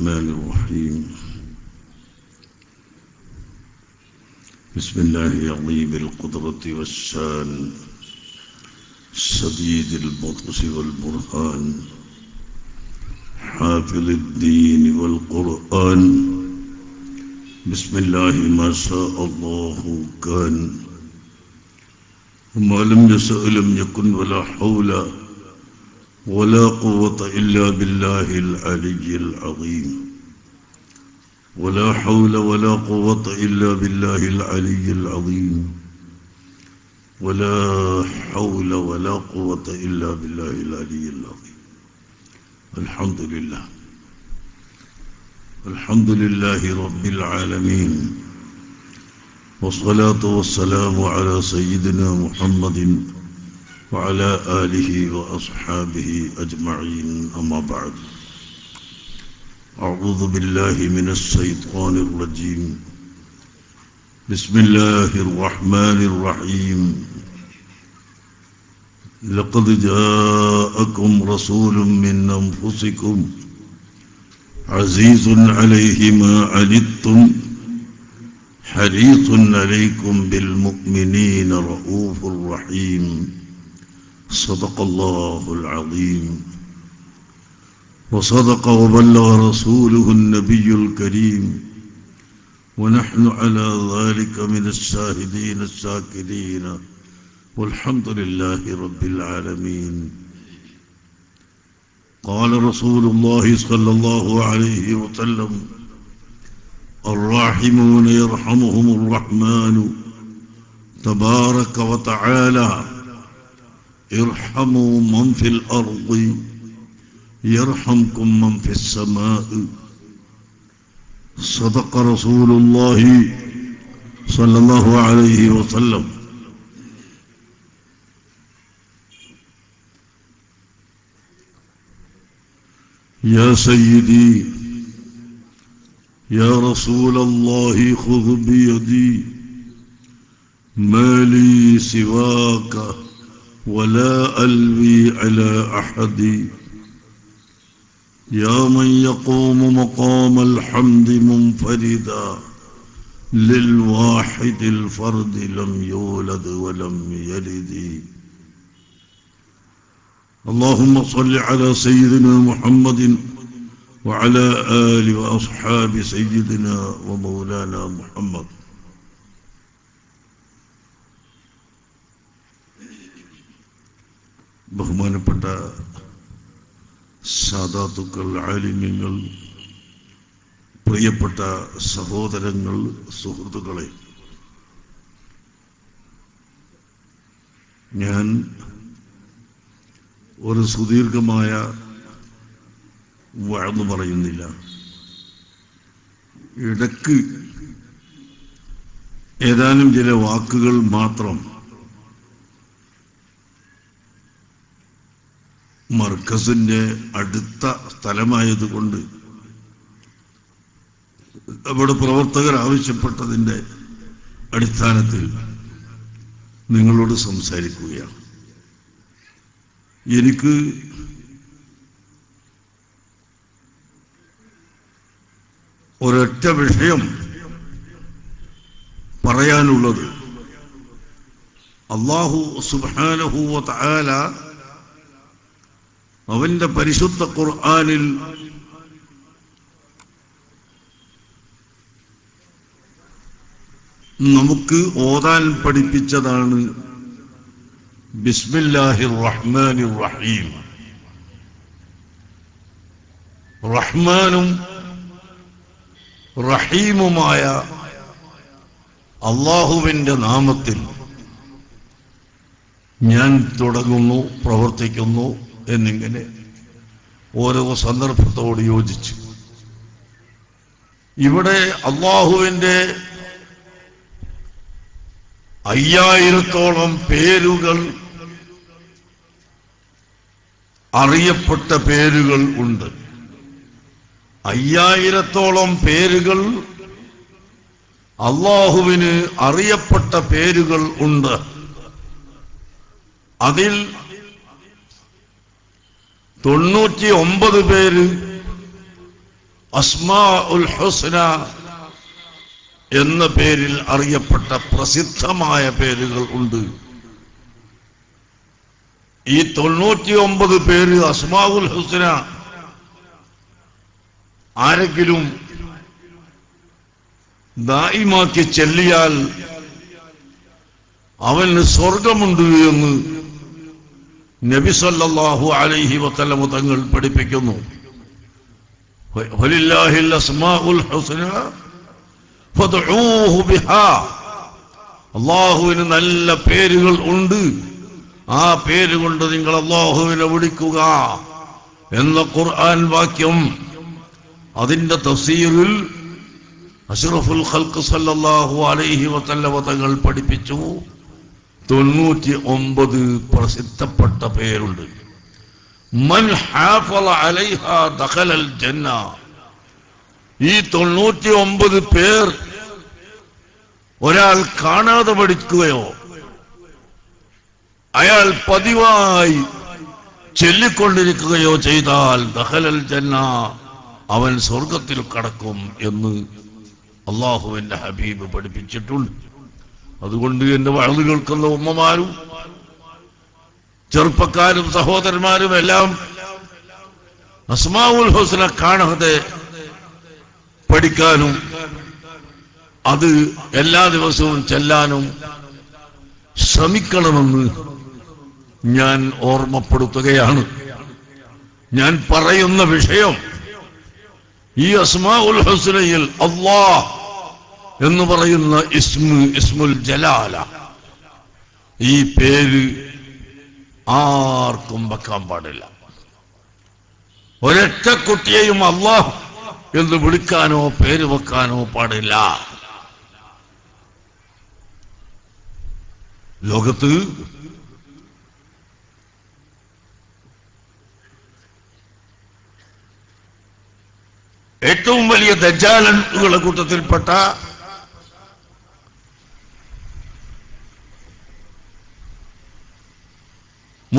الرحمن الرحيم. بسم الله عظيم القدرة والشان شديد البطش والبرهان حافظ الدين والقرآن. بسم الله ما شاء الله كان. وما لم يشأ لم يكن ولا حول ولا قوة إلا بالله العلي العظيم. ولا حول ولا قوة إلا بالله العلي العظيم. ولا حول ولا قوة إلا بالله العلي العظيم. الحمد لله. الحمد لله رب العالمين. والصلاة والسلام على سيدنا محمد وعلى آله وأصحابه أجمعين أما بعد. أعوذ بالله من الشيطان الرجيم. بسم الله الرحمن الرحيم. لقد جاءكم رسول من أنفسكم عزيز عليه ما عنتم حريص عليكم بالمؤمنين رؤوف رحيم. صدق الله العظيم. وصدق وبلغ رسوله النبي الكريم. ونحن على ذلك من الشاهدين الشاكرين. والحمد لله رب العالمين. قال رسول الله صلى الله عليه وسلم الراحمون يرحمهم الرحمن. تبارك وتعالى. ارحموا من في الأرض يرحمكم من في السماء. صدق رسول الله صلى الله عليه وسلم. يا سيدي يا رسول الله خذ بيدي. ما لي سواك. ولا ألوي على أحد. يا من يقوم مقام الحمد منفردا للواحد الفرد لم يولد ولم يلد. اللهم صل على سيدنا محمد وعلى آل وأصحاب سيدنا ومولانا محمد. ബഹുമാനപ്പെട്ട സാധാത്തുക്കൾ ആലിമ്യങ്ങൾ പ്രിയപ്പെട്ട സഹോദരങ്ങൾ സുഹൃത്തുക്കളെ ഞാൻ ഒരു സുദീർഘമായ വഴന്നു പറയുന്നില്ല. ഇടയ്ക്ക് ഏതാനും ചില വാക്കുകൾ മാത്രം മർക്കസിന്റെ അടുത്ത സ്ഥലമായതുകൊണ്ട് അവിടെ പ്രവർത്തകർ ആവശ്യപ്പെട്ടതിന്റെ അടിസ്ഥാനത്തിൽ നിങ്ങളോട് സംസാരിക്കുകയാണ്. എനിക്ക് ഒരൊറ്റ വിഷയം പറയാനുള്ളത് അള്ളാഹു സുബാനഹൂവ താല അവന്റെ പരിശുദ്ധ ഖുർആാനിൽ നമുക്ക് ഓതാൻ പഠിപ്പിച്ചതാണ് ബിസ്മില്ലാഹി റഹ്മാനിർ റഹീം റഹ്മാനും റഹീമുമായ അള്ളാഹുവിന്റെ നാമത്തിൽ ഞാൻ തുടങ്ങുന്നു പ്രവർത്തിക്കുന്നു. എന്നിങ്ങനെ ഓരോ സന്ദർഭത്തോട് യോജിച്ചു. ഇവിടെ അള്ളാഹുവിന്റെ അയ്യായിരത്തോളം പേരുകൾ അറിയപ്പെട്ട പേരുകൾ ഉണ്ട്. അയ്യായിരത്തോളം പേരുകൾ അള്ളാഹുവിന് അറിയപ്പെട്ട പേരുകൾ ഉണ്ട്. അതിൽ തൊണ്ണൂറ്റി ഒമ്പത് പേര് അസ്മാ ഉൽ ഹുസ്ന എന്ന പേരിൽ അറിയപ്പെട്ട പ്രസിദ്ധമായ പേരുകൾ ഉണ്ട്. ഈ തൊണ്ണൂറ്റി ഒമ്പത് പേര് അസ്മാഉൽ ഹുസ്ന ആരെങ്കിലും ദായിമാക്കി ചെല്ലിയാൽ അവന് സ്വർഗമുണ്ട് എന്ന് നബി സല്ലാഹു അലൈഹി വസല്ലം തങ്ങൾ പഠിപ്പിക്കുന്നു. അള്ളാഹുവിന് നല്ല പേരുകൾ ഉണ്ട്. ആ പേര് കൊണ്ട് നിങ്ങൾ അള്ളാഹുവിനെ വിളിക്കുക എന്ന ഖുർആൻ വാക്യം അതിന്റെ തഫ്സീറിൽ അഷ്റഫുൽ ഖൽഖ് സല്ലല്ലാഹു അലൈഹി വസല്ലമ തങ്ങൾ പഠിപ്പിച്ചു. തൊണ്ണൂറ്റി ഒമ്പത് പ്രസിദ്ധപ്പെട്ട പേരുണ്ട്. മൻ ജന്ന. ഈ തൊണ്ണൂറ്റി ഒമ്പത് പേർ ഒരാൾ കാണാതെ പഠിക്കുകയോ അയാൾ പതിവായി ചൊല്ലിക്കൊണ്ടിരിക്കുകയോ ചെയ്താൽ ദഹലൽ ജന്ന അവൻ സ്വർഗത്തിൽ കടക്കും എന്ന് അള്ളാഹുവിന്റെ ഹബീബ് പഠിപ്പിച്ചിട്ടുണ്ട്. അതുകൊണ്ട് എന്റെ വളർന്നു കേൾക്കുന്ന ഉമ്മമാരും ചെറുപ്പക്കാരും സഹോദരന്മാരും എല്ലാം അസ്മാവുൽ ഹുസ്ന കാണാതെ പഠിക്കാനും അത് എല്ലാ ദിവസവും ചെല്ലാനും ശ്രമിക്കണമെന്ന് ഞാൻ ഓർമ്മപ്പെടുത്തുകയാണ്. ഞാൻ പറയുന്ന വിഷയം ഈ അസ്മാ ഉൽ ഹുസ്നയിൽ അള്ളാ എന്ന് പറയുന്ന ഇസ്മു ഇസ്മുൽ ജലാല. ഈ പേര് ആർക്കും വെക്കാൻ പാടില്ല. ഒരൊറ്റ കുട്ടിയെയും അള്ളാഹ് എന്ന് വിളിക്കാനോ പേര് വെക്കാനോ പാടില്ല. ലോകത്ത് ഏറ്റവും വലിയ ദജാലങ്ങളുടെ കൂട്ടത്തിൽപ്പെട്ട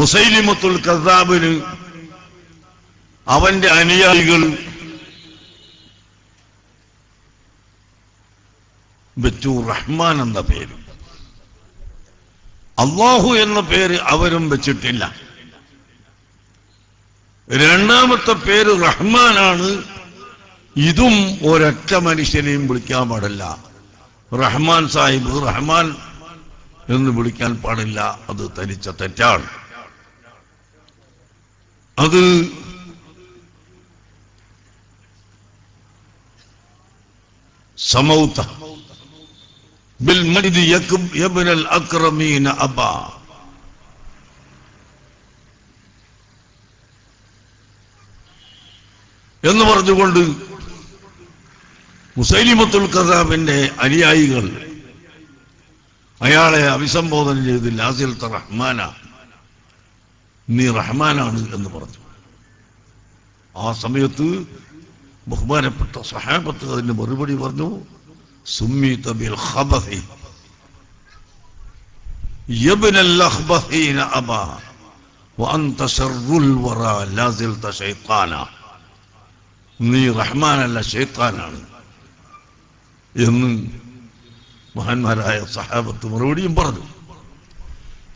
മുസൈലിമത്തുൽ കസാബിന് അവന്റെ അനുയായികൾ വെച്ചു റഹ്മാൻ എന്ന പേര്. അള്ളാഹു എന്ന പേര് അവരും വെച്ചിട്ടില്ല. രണ്ടാമത്തെ പേര് റഹ്മാനാണ്. ഇതും ഒരൊറ്റ മനുഷ്യനെയും വിളിക്കാൻ പാടില്ല. റഹ്മാൻ സാഹിബ് റഹ്മാൻ എന്ന് വിളിക്കാൻ പാടില്ല. അത് തനിച്ച തെറ്റാണ്. അത് സമൗത്ത بالمجد يكب يا ابن الأكرمين أبا എന്ന് പറഞ്ഞുകൊണ്ട് മുസൈലിമത്തുൽ കസാബിന്റെ അനുയായികൾ അയാളെ അഭിസംബോധന ചെയ്ത് ലാസിലത്തെ റഹ്മാന നീ റഹ്മാനാണ് എന്ന് പറഞ്ഞു ആ സമയത്ത് ബഹുമാനപ്പെട്ട സഹാബത്ത് അതിന് മറുപടി പറഞ്ഞു സുമ്മി തബിൽ നീ റഹ്മാനല്ല ഷെയ്ത്താനാണ് എന്ന് മഹാന്മാരായ സഹാബത്ത് മറുപടിയും പറഞ്ഞു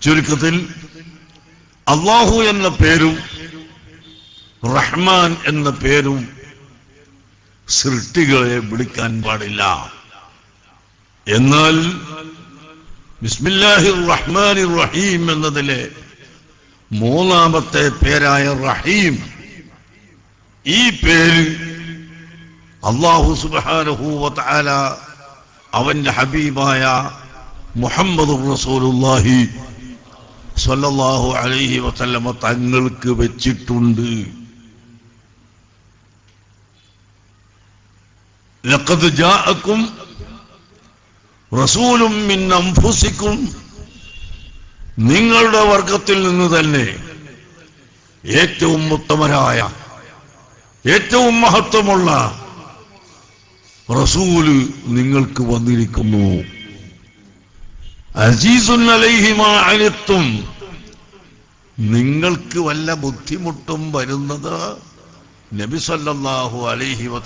ചുരുക്കത്തിൽ അള്ളാഹു എന്ന പേരും റഹ്മാൻ എന്ന പേരും സൃഷ്ടികളെ വിളിക്കാൻ പാടില്ല. എന്നാൽ ബിസ്മില്ലാഹിർ റഹ്മാനിർ റഹീം എന്നതിലെ മൂന്നാമത്തെ പേരായ റഹീം ഈ പേര് അള്ളാഹു സുബ്ഹാനഹു വതആല അവന്റെ ഹബീബായ മുഹമ്മദ് റസൂലുള്ളാഹി സ്വല്ലല്ലാഹു അലൈഹി വസല്ലമ തങ്ങൾക്ക് വെച്ചിട്ടുണ്ട്. ലഖദ് ജാഅക്കും റസൂലും മിൻ അൻഫുസിക്കും നിങ്ങളുടെ വർഗത്തിൽ നിന്ന് തന്നെ ഏറ്റവും ഉത്തമരായ ഏറ്റവും മഹത്വമുള്ള റസൂൽ നിങ്ങൾക്ക് വന്നിരിക്കുന്നു. അനിത്തും. നിങ്ങൾക്ക് വല്ല ബുദ്ധിമുട്ടും വരുന്നത് നബിസല്ലാഹു അലൈഹി വസല്ലം